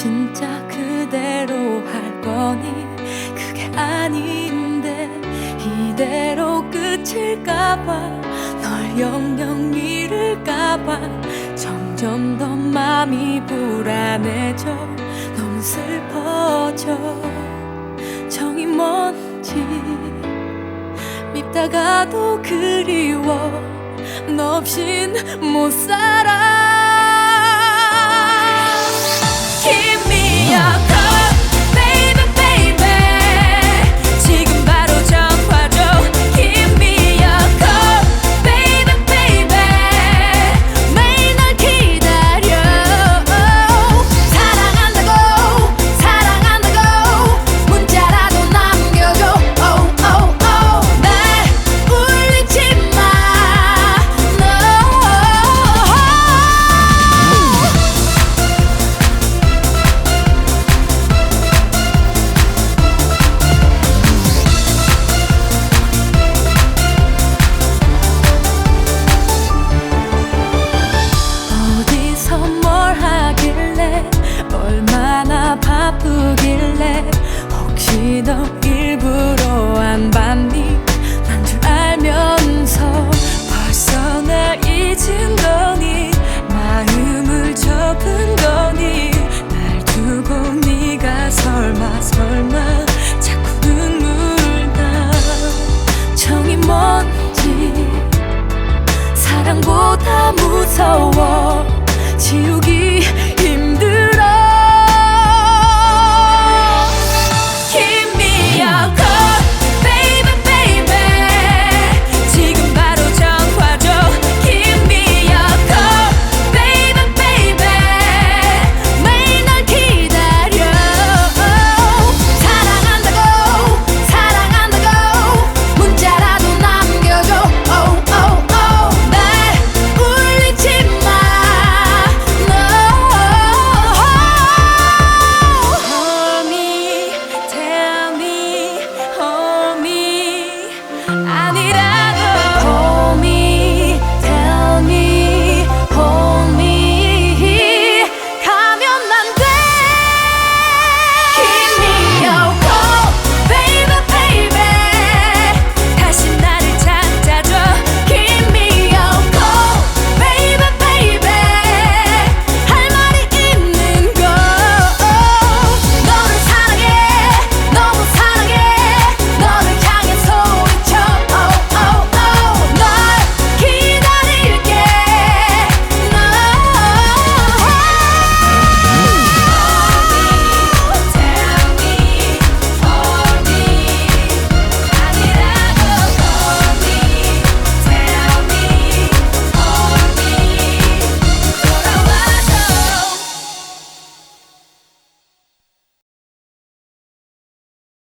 진짜 그대로 할 거니? 그게 아닌데 이대로 끝일까봐 널 영영 잃을까봐 점점 더 마음이 불안해져. 너무 슬퍼져. 정이 뭔지 밉다가도 그리워. 너 없인 못 살아.